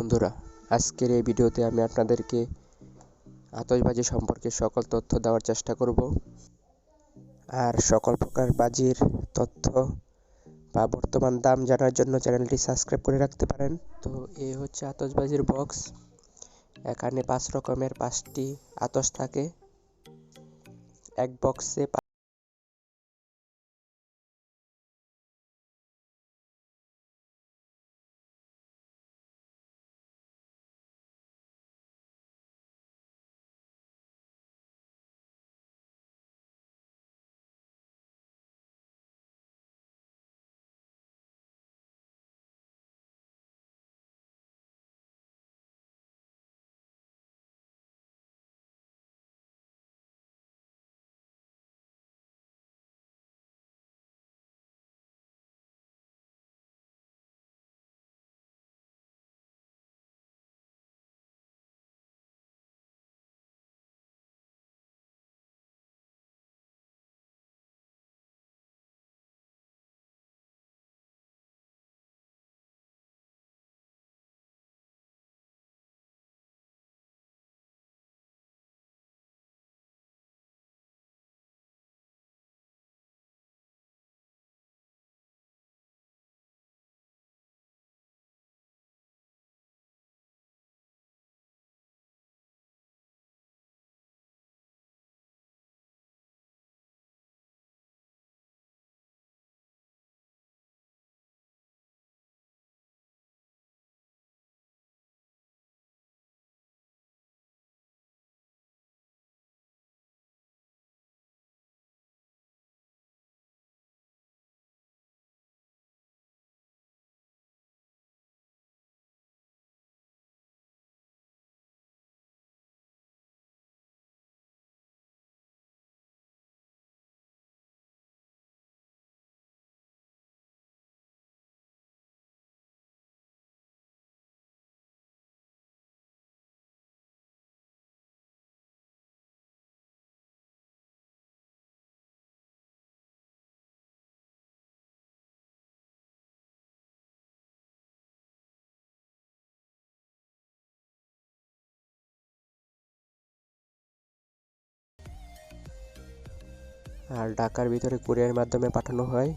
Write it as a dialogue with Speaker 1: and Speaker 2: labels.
Speaker 1: বন্ধুরা, আজকের এই ভিডিওতে আমি আপনাদেরকে আতশবাজি সম্পর্কে সকল তথ্য দেওয়ার চেষ্টা করব। আর সকল প্রকার বাজির তথ্য বা বর্তমান দাম জানার জন্য চ্যানেলটি সাবস্ক্রাইব করে রাখতে পারেন। তো এই হচ্ছে আতশবাজির বক্স। এখানে পাঁচ রকমের পাঁচটি আতশ থাকে। এক বক্সে আর ঢাকার ভিতরে কুরিয়ার মাধ্যমে পাঠানো হয়।